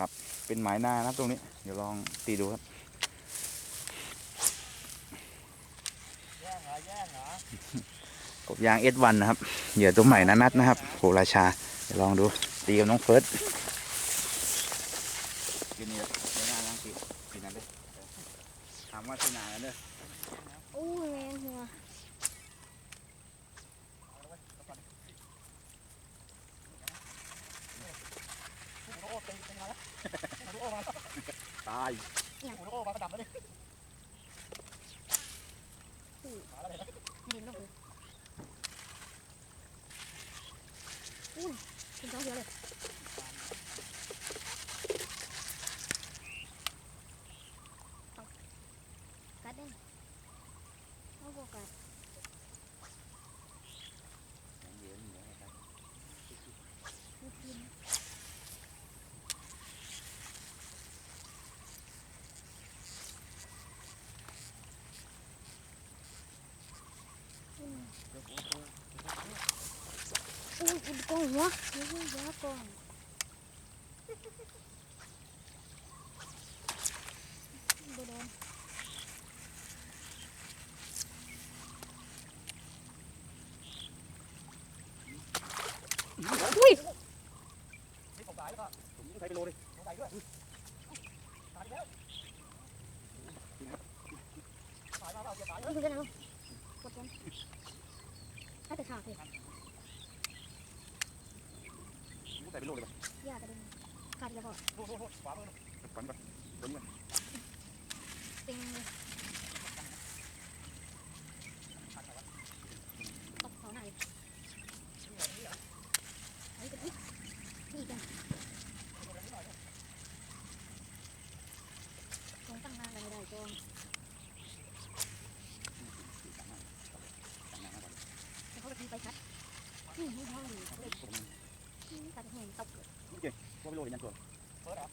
ครับ เป็นหมายหน้านะครับตรงนี้ เดี๋ยวลองตีดูครับแย่งเหรอแย่งเหรอกบยางเอสวันนะครับ เหยื่อตัวใหม่นะนัดนะครับโหราชา เดี๋ยวลองดู ตีกับน้องเฟิร์สกินนี่เดี๋ยวหน้าล้างตีกินนั่นเลยถามว่าที่นาแล้วเด้ออู้ยแมงหัว โอ้โหตีเป็นไงแล้วโอ้โหมาแล้วตายโอ้โหมาประดับแล้วดิมาแล้วเลยเห็นแล้วเหรออู้ยเป็นท้องเดียวเลยเอากัดได้เอาบอกกัด อู้ยเป็นกองหัวไม่ใช่หัวกองบ่โดนอุ้ย นี่ผมสายแล้วก็ผมยิง ใส่ไปโลเลยผมใส่ด้วยสายแล้วสายมาเปล่าเกี่ยวสายนี่คือกันเอากดกันถ้าแต่ขาดเลยใส่ไปโลกเลยยากกระเด็นขาดแล้วก็โอ้โหขวามือปันไปตัวนี้เต็งเลยตบเขาหน่อยไอ้กันอีกนี่กันคงตั้งนานอะไรไม่ได้จองแต่เขาจะทีไปชัดนี่ไม่ห้องดีเขาเลย ตัดแหงตบว่าไปโลกยันตัวเปิดเหรอ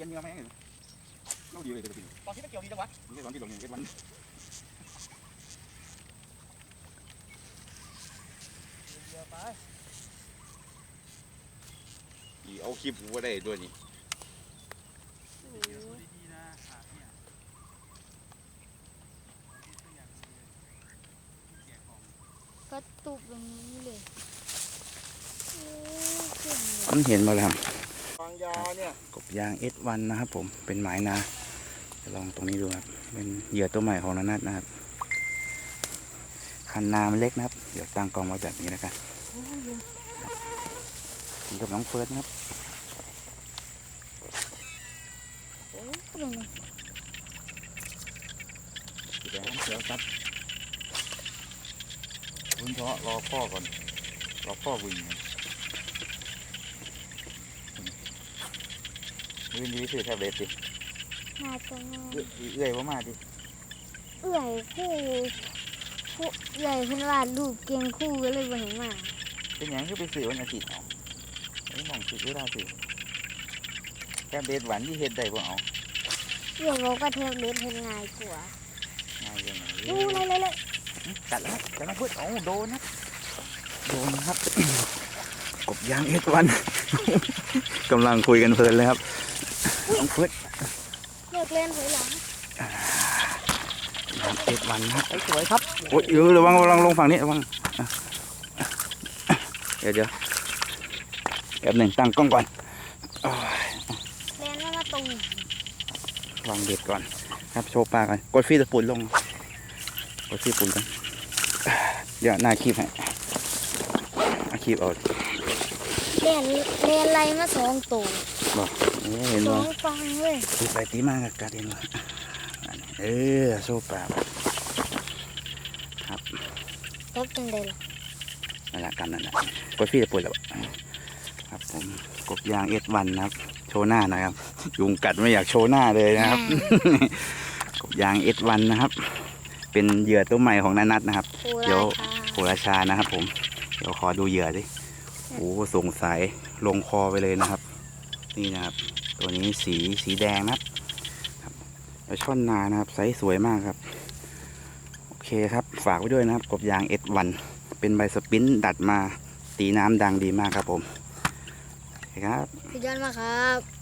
ยันเนื้อไหมเราดีเลยตัวนี้ตอนที่ไม่เกี่ยวดีจังวะไม่ใช่ตอนที่ลงเอสวันเกี่ยวไปเอาคลิปว่าได้ด้วยนี่ดีๆนะขาดเนี่ยก็ตุบแบบนี้เลยโอ้เก่งเลย มันเห็นมาแล้วครับวางยาเนี่ยกบยางเอสวันนะครับ ผมเป็นหมายนาจะลองตรงนี้ดูครับ เป็นเหยื่อตัวใหม่ของนานัทนะครับคันนามันเล็กนะครับ เดี๋ยวตั้งกล้องไว้แบบนี้แล้วกันนี่กับน้องเฟิร์สนะครับโอ้เก่งเลยเดี๋ยวเดี๋ยวครับคุณเพาะรอพ่อก่อน รอพ่อวิ่ง วิ่งดีที่สุดแทบเด็ดสิมาตัวน้อยเอื้อยเอื้อยว่ามาดิเอื่อยคู่คู่เอื่อยเพิ่นว่าลูกเก่งคู่ก็เลยบ่เห็นมาเป็นหยังคือไปซื้อวันอาทิตย์เอาไอ้มองซื้อเวลาซื้อแค่เบ็ดหวานที่เฮ็ดได้บ่เอาเอื่อยบอกว่าเทปเล็ดเพิ่นง่ายกว่าง่ายยังไงดูเลยเลยเลยกัดแล้วกัดแล้วเพื่อนโอ้โดนนะโดนนะครับ กบยางเอ็ดวันกำลังคุยกันเพลินเลยครับ น้องเพื่อนเลิกเล่นถอยหลังยางเอ็ดวันนะครับสวยครับโอ้ยเออระวังระวังลงฝั่งนี้ระวังอะเดี๋ยวเดี๋ยวแป๊บหนึ่งตั้งกล้องก่อนโอ้ยเล่นมามาตรงวางเด็ดก่อน ครับโชว์ปลาก่อนกดฟีตะปูนลงกดฟีตะปูนกันเดี๋ยวหน้าคีบให้อาคีบเอา เล่นเล่นอะไรมาสองตัวบอกนี่เห็นสอว่างฟังเว้ยตีไปตีมากับกัดเห็นว่าเออโชว์ปลาครับตบจังไดล่ะนั่นแหละกันนั่นแหละกดฟีตะปูนแล้วครับผมกบยางเอ็ดวันนะครับ โชว์หน้าหน่อยครับยุงกัดไม่อยากโชว์หน้าเลยนะครับ กบยางเอ็ดวันนะครับ เป็นเหยื่อตัวใหม่ของนานัทนะครับโอ้เดี๋ยว ราคาโหราชานะครับผม เดี๋ยวขอดูเหยื่อดิ โอ้สงสัยลงคอไปเลยนะครับ นี่นะครับ ตัวนี้สีสีแดงนะครับครับแล้วช่อนนานะครับไซส์สวยมากครับ โอเคครับฝากไว้ด้วยนะครับ กบยางเอ็ดวัน เป็นใบสปินดัดมาตีน้ำดังดีมากครับผมคครับสุดยอดมากครับ